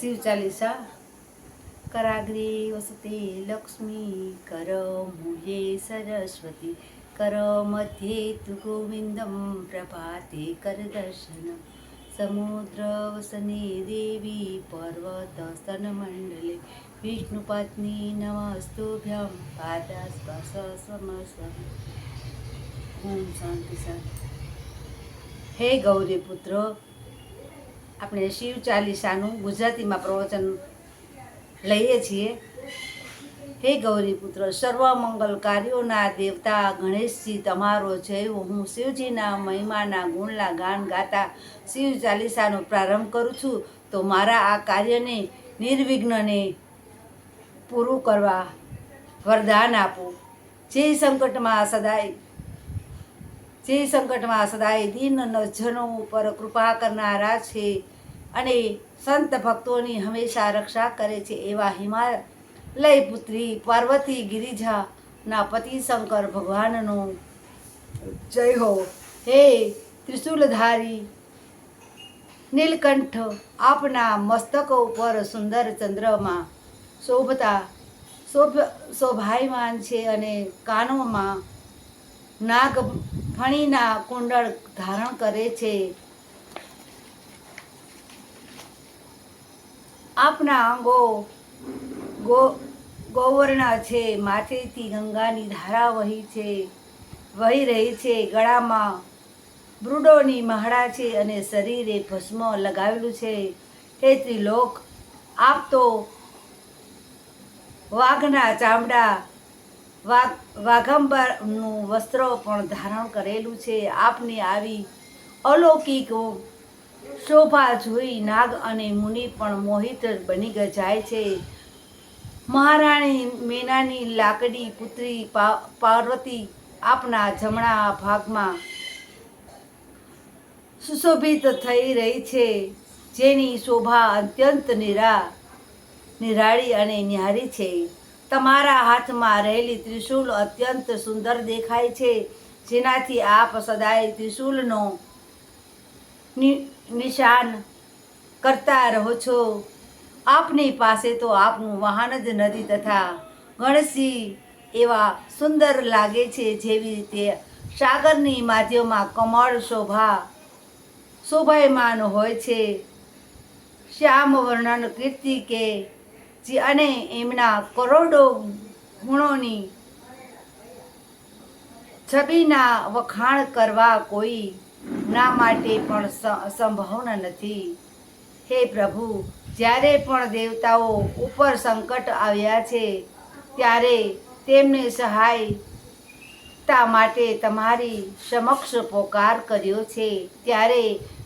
શિવ ચાલીસા. કરાગ્રે વસતે લક્ષ્મી કર મૂલ્યે સરસ્વતી. કર મધ્યે તુ ગોવિંદમ પ્રભાતે કર દર્શન. સમુદ્ર વસને દેવી પર્વત સ્તન મંડલે. વિષ્ણુ પત્ની નમસ્તુભ્યમ પાદાસ્પર્શ સમસ્વ ઓમ હે ગૌરી પુત્ર આપણે શિવ ચાલીસાનું ગુજરાતીમાં પ્રવચન લઈએ છીએ. હે ગૌરીપુત્ર સર્વ મંગલ કાર્યોના દેવતા ગણેશજી તમારો જય. હું શિવજીના મહિમાના ગુણલા ગાન ગાતા શિવ ચાલીસાનો પ્રારંભ કરું છું. તો મારા આ કાર્યને નિર્વિઘ્નને પૂરું કરવા વરદાન આપો. જે સંકટમાં સદાય, જે સંકટમાં સદાય દીન નજનો ઉપર કૃપા કરનારા છે. અને સંત ભક્તોની હંમેશા રક્ષા કરે છે એવા હિમાલય પુત્રી પાર્વતી ગિરિજાના પતિ શંકર ભગવાનનો. જય હો. હે ત્રિશુલધારી નીલકંઠ આપના મસ્તક ઉપર સુંદર ચંદ્રમાં શોભતા શોભ શોભાયમાન છે અને કાનોમાં નાગ ફણીના કુંડળ ધારણ કરે છે. આપના અંગો ગો, ગોવર્ણા છે, માથેથી ગંગાની ધારા વહી છે, વહી રહી છે, ગળામાં બ્રુડોની મહડા છે અને શરીરે ભસ્મ લગાવેલું છે. હે ત્રિલોક, આપ તો વાઘના ચામડા, વાઘ, વાઘંબરનું વસ્ત્ર પણ ધારણ કરેલું છે. આપની આવી અલૌકિક શોભા જોઈ નાગ અને મુનિ પણ મોહિત બની જાય છે. મહારાણી મેનાની લાકડી પુત્રી પાર્વતી આપના જમણા ભાગમાં સુશોભિત થઈ રહી છે. જેની શોભા અત્યંત નિરા, નિરાળી અને નિહારી છે. તમારા હાથમાં રહેલી ત્રિશૂલ અત્યંત સુંદર દેખાય છે. જેનાથી આપ સદાય ત્રિશૂલનો નિશાન કરતા રહો છો. આપની પાસે તો આપનું વાહન જ નથી તથા ગણેશજી એવા સુંદર લાગે છે જેવી રીતે સાગરની માધ્યમમાં કમળ શોભા શોભાયમાન હોય છે. શ્યામ વર્ણન કીર્તિ કે જે અને એમના કરોડો ગુણોની છબીના વખાણ કરવા કોઈ ના માટે પણ સંભાવના નથી. હે પ્રભુ, જ્યારે પણ દેવતાઓ ઉપર સંકટ આવ્યા છે, ત્યારે તેમને સહાયતા માટે તમારી સમક્ષ પોકાર કર્યો છે. ત્યારે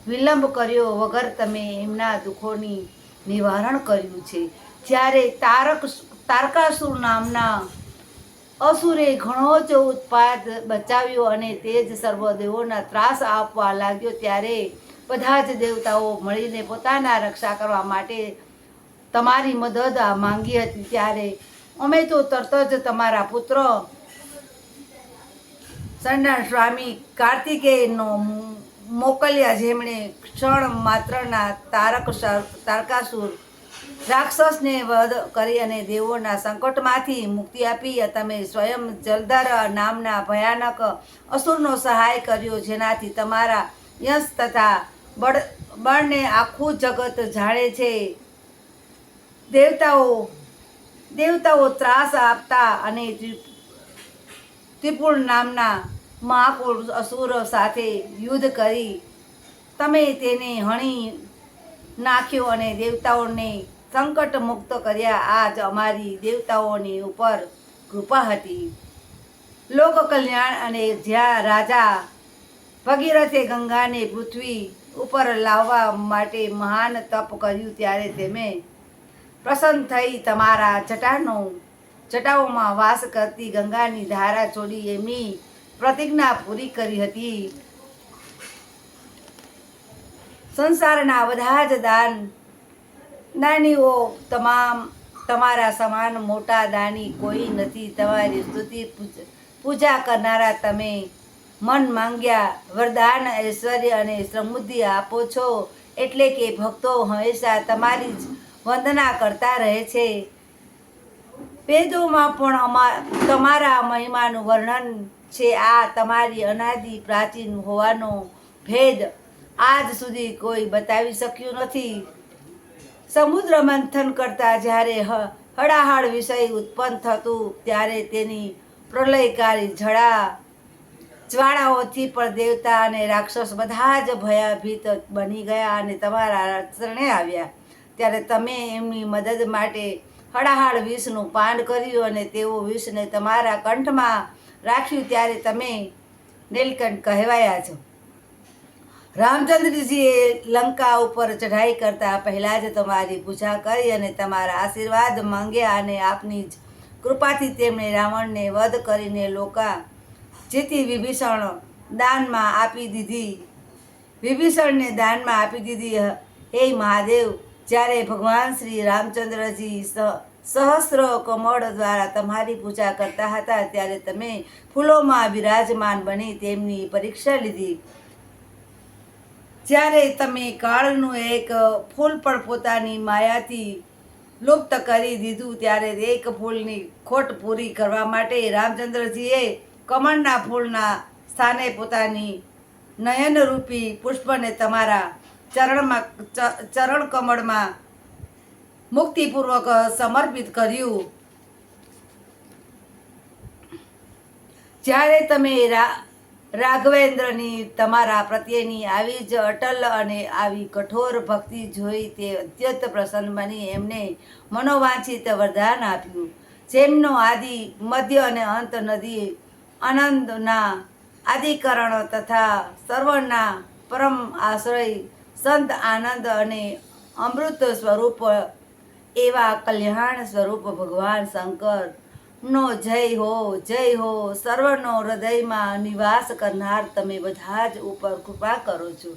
વિલંબ કર્યો વગર તમે એમના દુઃખોની નિવારણ કર્યું છે. જ્યારે તારક, તારકાસુર નામના અસુરે ઘણો જ ઉત્પાદ બચાવ્યો અને તે જ સર્વદેવોના ત્રાસ આપવા લાગ્યો ત્યારે બધા જ દેવતાઓ મળીને પોતાના રક્ષા કરવા માટે તમારી મદદ માંગી હતી. ત્યારે અમે તો તરત જ તમારા પુત્ર સંડાણ સ્વામી કાર્તિકેયનો મોકલ્યા જેમણે ક્ષણ માત્રના તારક તારકાસુર રાક્ષસને વધ કરી અને દેવોના સંકટમાંથી મુક્તિ આપી તમે સ્વયં જલધર નામના ભયાનક અસુરનો સહાય કર્યો, જેનાથી તમારા યશ તથા બળ, બળને આખું જગત જાણે છે. દેવતાઓ દેવતાઓ ત્રાસ આપતા અને ત્રિ- ત્રિપુર નામના મહાપુરુષ અસુર સાથે યુદ્ધ કરી. તમે તેને હણી નાખ્યો અને દેવતાઓને સંકટ મુક્ત કર્યા. આ જ અમારી દેવતાઓની ઉપર કૃપા હતી. લોક કલ્યાણ અને જ્યાં રાજા ભગીરથે ગંગાને પૃથ્વી ઉપર લાવવા માટે મહાન તપ કર્યું ત્યારે તેમે પ્રસન્ન થઈ તમારા જટાનો, જટાઓમાં વાસ કરતી ગંગાની ધારા છોડી એમની પ્રતિજ્ઞા પૂરી કરી હતી. સંસારના બધા જ દાન. દાનીઓ તમામ તમારા સમાન મોટા દાની કોઈ નથી. તમારી સ્તુતિ પૂજ- પૂજા કરનારા તમે મન માંગ્યા વરદાન, ઐશ્વર્ય અને સમૃદ્ધિ આપો છો. એટલે કે ભક્તો હંમેશા તમારી જ વંદના કરતા રહે છે. વેદોમાં પણ અમા, તમારા મહિમાનું વર્ણન છે. આ તમારી અનાદિ પ્રાચીન હોવાનો ભેદ આજ સુધી કોઈ બતાવી શક્યું નથી. સમુદ્ર મંથન કરતા જ્યારે હ- હળાહળ વિષય ઉત્પન્ન થતું, ત્યારે તેની પ્રલયકારી જળા જ્વાળાઓથી પણ દેવતા અને રાક્ષસ બધા જ ભયભીત બની ગયા અને તમારા શરણે આવ્યા. ત્યારે તમે એમની મદદ માટે હળાહળ વિષનું પાન કર્યું અને તેઓ વિષને તમારા કંઠમાં રાખ્યું, ત્યારે તમે નીલકંઠ કહેવાયા છો. રામચંદ્રજીએ લંકા ઉપર ચઢાઈ કરતા પહેલાં જ તમારી પૂજા કરી અને તમારા આશીર્વાદ માંગ્યા અને આપની જ કૃપાથી તેમણે રાવણને વધ કરીને લોકા જેથી વિભીષણ દાનમાં આપી દીધી. વિભીષણને દાનમાં આપી દીધી. હે મહાદેવ, જ્યારે ભગવાન શ્રી રામચંદ્રજી સહસ્ર કમળ દ્વારા તમારી પૂજા કરતા હતા, ત્યારે તમે ફૂલોમાં બિરાજમાન બની તેમની પરીક્ષા લીધી. જ્યારે તમે કાળનું એક ફૂલ પણ પોતાની માયાથી લુપ્ત કરી દીધું, ત્યારે એક ફૂલની ખોટ પૂરી કરવા માટે રામચંદ્રજીએ કમળના ફૂલના સ્થાને પોતાની નયનરૂપી પુષ્પને તમારા ચરણમાં ચરણ કમળમાં મુક્તિપૂર્વક સમર્પિત કર્યું. જ્યારે તમે રા રાઘવેન્દ્રની તમારા પ્રત્યેની આવી જ અટલ અને આવી કઠોર ભક્તિ જોઈ તે અત્યંત પ્રસન્ન બની. એમને મનોવાંછિત વરદાન આપ્યું. જેમનો આદિ, મધ્ય અને અંત નદી, આનંદના આદિકરણ તથા સર્વના પરમ આશ્રય, સંત આનંદ અને અમૃત સ્વરૂપ એવા કલ્યાણ સ્વરૂપ ભગવાન શંકર નો જય હો જય હો, સર્વનો હૃદયમાં નિવાસ કરનાર તમે બધા જ ઉપર કૃપા કરો છો.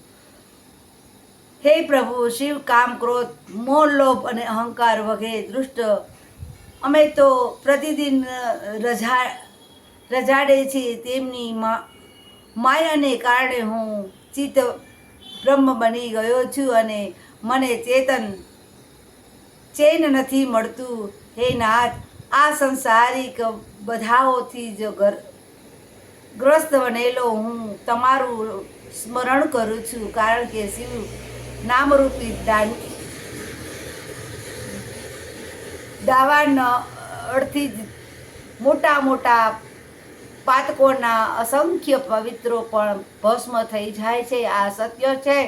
હે પ્રભુ, શિવ, કામ, ક્રોધ, મોહ, લોભ અને અહંકાર વગેરે દૃષ્ટ, અમે તો પ્રતિદિન રજા, રજાડે છે તેમની માયાને કારણે હું ચિત્ત બ્રહ્મ બની ગયો છું અને મને ચેતન, ચેન નથી મળતું. હે નાથ આ સંસારિક બધાઓથી જ ગ્રસ્ત બનેલો હું તમારું સ્મરણ કરું છું, કારણ કે શિવ નામરૂપી દાન દાવાન અડથી જ મોટા મોટા પાતકોના અસંખ્ય પવિત્રો પણ ભસ્મ થઈ જાય છે. આ સત્ય છે.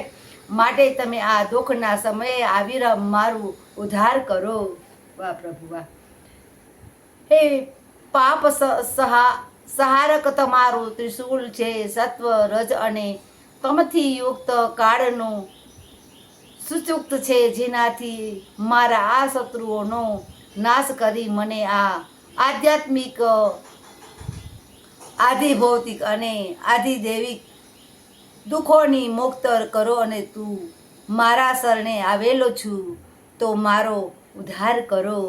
માટે તમે આ દુઃખના સમયે આવી મારું ઉદ્ધાર કરો. વાહ પ્રભુ, વાહ. હે, પાપ સહારક તમારું ત્રિશૂળ છે, સત્વ, રજ અને તમથી યુક્ત કાળનું સુચુક્ત છે, જેનાથી મારા આ શત્રુઓનો નાશ કરી મને આ આધ્યાત્મિક, આધિભૌતિક અને આધિદેવિક દુઃખોની મુક્ત કરો અને તું મારા શરણે આવેલો છું, તો મારો ઉદ્ધાર કરો.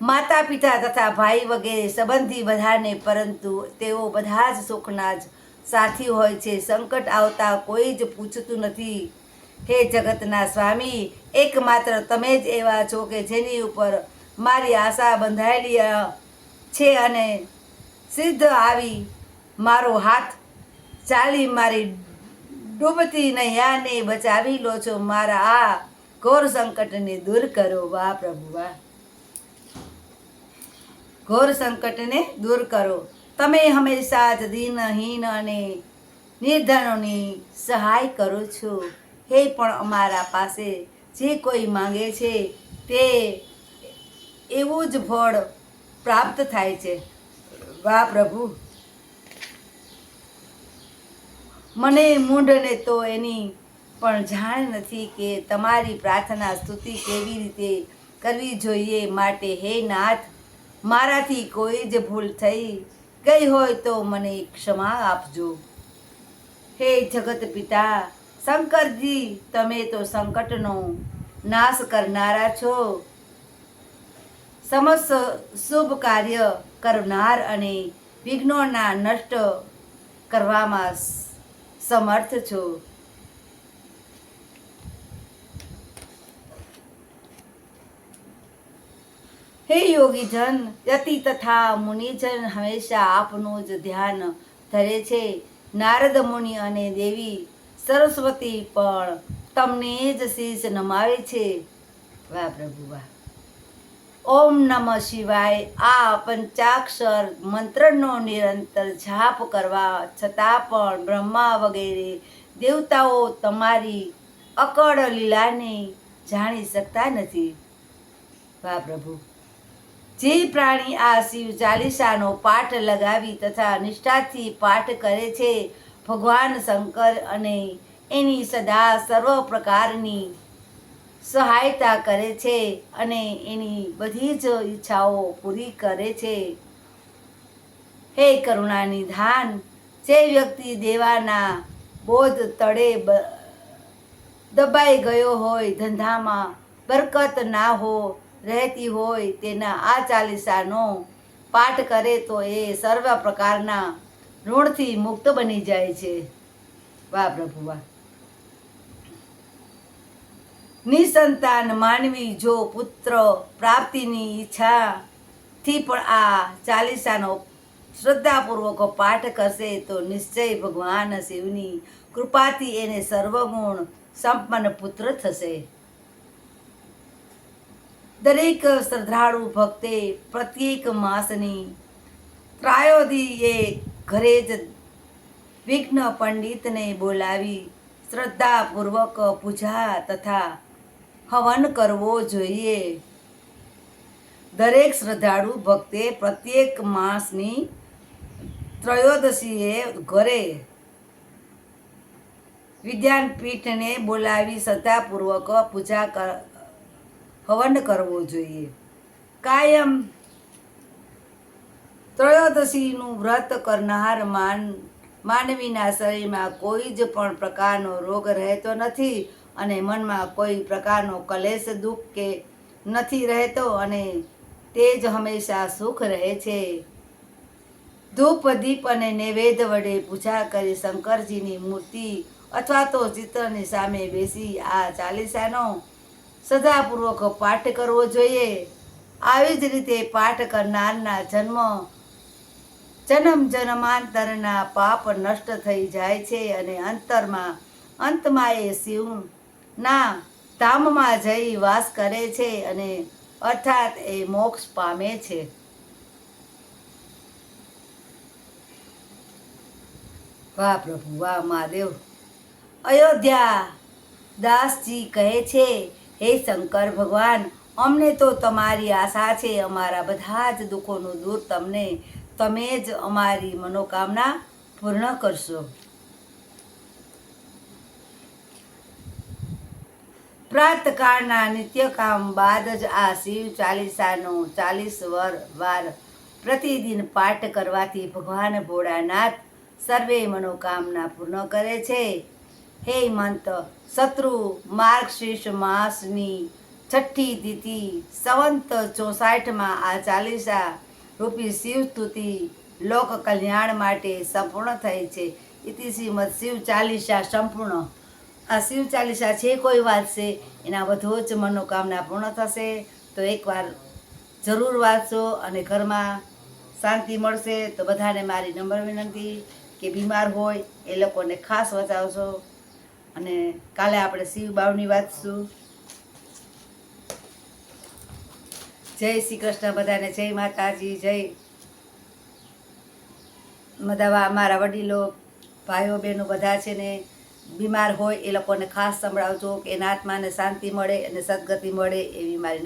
માતા પિતા તથા ભાઈ વગેરે સંબંધી બધાને, પરંતુ તેઓ બધા જ સુખના જ સાથી હોય છે. સંકટ આવતા કોઈ જ પૂછતું નથી, હે જગતના સ્વામી, એકમાત્ર તમે જ એવા છો કે જેની ઉપર મારી આશા બંધાયેલી છે અને સિદ્ધ આવી મારો હાથ ચાલી મારી ડૂબતી નૈયાને બચાવી લો છો. મારા આ ઘોર સંકટને દૂર કરો, વાહ પ્રભુ, વાહ. ઘોર સંકટને દૂર કરો. તમે હંમેશા જ દિનહીન અને નિર્ધનોની સહાય કરો છો. હે પણ અમારા પાસે જે કોઈ માંગે છે તે એવું જ ફળ પ્રાપ્ત થાય છે. વાહ પ્રભુ. મને મૂંઢને તો એની પણ જાણ નથી કે તમારી પ્રાર્થના સ્તુતિ કેવી રીતે કરવી જોઈએ માટે. હે નાથ મારાથી કોઈ જ ભૂલ થઈ ગઈ હોય તો મને ક્ષમા આપજો. હે જગત પિતા, શંકરજી, તમે તો સંકટનો નાશ કરનારા છો. સમસ્ત શુભ કાર્ય કરનાર અને વિઘ્નોના નષ્ટ કરવામાં સમર્થ છો. હે યોગીજન યતિ તથા મુનિજન હંમેશા આપનું જ ધ્યાન ધરે છે. નારદ મુનિ અને દેવી સરસ્વતી પણ તમને જ શીશ નમાવે છે. વાહ પ્રભુ, વાહ. ઓમ નમઃ શિવાય. આ પંચાક્ષર મંત્રનો નિરંતર જાપ કરવા છતાં પણ બ્રહ્મા વગેરે દેવતાઓ તમારી અકળ લીલાને જાણી શકતા નથી. વાહ પ્રભુ. જે પ્રાણી આ શિવ ચાલીસાનો પાઠ લગાવી તથા નિષ્ઠાથી પાઠ કરે છે, ભગવાન શંકર અને એની સદા સર્વ પ્રકારની સહાયતા કરે છે અને એની બધી જ ઈચ્છાઓ પૂરી કરે છે. હે કરુણા નિધાન જે વ્યક્તિ દેવાના બોધ તળે દબાઈ ગયો હોય, ધંધામાં બરકત ના હો રહેતી હોય તેના આ ચાલીસાનો પાઠ કરે તો એ સર્વ પ્રકારના ઋણથી મુક્ત બની જાય છે. વાહ પ્રભુ, વાહ. નિસંતાન માનવી જો પુત્ર પ્રાપ્તિની ઈચ્છાથી પણ આ ચાલીસાનો શ્રદ્ધાપૂર્વક પાઠ કરશે તો નિશ્ચય ભગવાન શિવની કૃપાથી એને સર્વગુણ સંપન્ન પુત્ર થશે. દરેક શ્રદ્ધાળુ ભક્તે પ્રત્યેક માસની ત્રાયોદીએ ઘરે જ વિઘ્ન પંડિતને બોલાવી શ્રદ્ધાપૂર્વક પૂજા તથા હવન કરવો જોઈએ. દરેક શ્રદ્ધાળુ ભક્તે પ્રત્યેક માસની ત્રયોદશીએ ઘરે વિદ્યાનપીઠને બોલાવી શ્રદ્ધાપૂર્વક પૂજા હવન કરવો જોઈએ. કાયમ ત્રયોદશીનું વ્રત કરનાર માન, માનવીના શરીરમાં કોઈ જ પણ પ્રકારનો રોગ રહેતો નથી અને મનમાં કોઈ પ્રકારનો કલેશ, દુઃખ કે નથી રહેતો અને તે જ હંમેશા સુખ રહે છે. ધૂપ, દીપ અને નૈવેદ્ય વડે પૂજા કરી શંકરજીની મૂર્તિ અથવા તો ચિત્રની સામે બેસી આ ચાલીસાનો સદાપૂર્વક પાઠ કરવો જોઈએ. આવી જ રીતે પાઠ કરનારના જન્મ જન્મ જન્માંતરના પાપ નષ્ટ થઈ જાય છે અને અંતરમાં અંતમાં એ શિવના ધામમાં જઈ વાસ કરે છે અને અર્થાત એ મોક્ષ પામે છે. વાહ પ્રભુ, વાહ મહાદેવ. અયોધ્યા દાસજી કહે છે હે શંકર ભગવાન, અમને તો તમારી આશા છે, અમારા બધા જ દુઃખોનું દૂર તમને તમે જ અમારી મનોકામના પૂર્ણ કરશો. પ્રાતકાળના નિત્યકામ બાદ જ આ શિવ ચાલીસાનો ચાલીસ વર વાર પ્રતિદિન પાઠ કરવાથી ભગવાન ભોળાનાથ સર્વે મનોકામના પૂર્ણ કરે છે. હે મંત શત્રુ, માર્ગશીર્ષ માસની છઠ્ઠી તિથિ સંવંત ચોસાઠમાં આ ચાલીસા રૂપી શિવ સ્તુતિ લોક કલ્યાણ માટે સંપૂર્ણ થઈ છે. ઇતિશ્રીમદ શિવ ચાલીસા સંપૂર્ણ. આ શિવ ચાલીસા છે કોઈ વાંચશે એના બધો જ મનોકામના પૂર્ણ થશે. તો એકવાર જરૂર વાંચો અને ઘરમાં શાંતિ મળશે. તો બધાને મારી નંબર વિનંતી કે બીમાર હોય એ લોકોને ખાસ બચાવશો અને કાલે આપણે શિવ બાવની વાંચશું જય શ્રી કૃષ્ણ બધાને, જય માતાજી, જય બધા મારા વડીલો, ભાઈઓ બહેનો બધા છે ને, બીમાર હોય એ લોકોને ખાસ સંભળાવજો કે એના આત્માને શાંતિ મળે અને સદગતિ મળે એવી મારી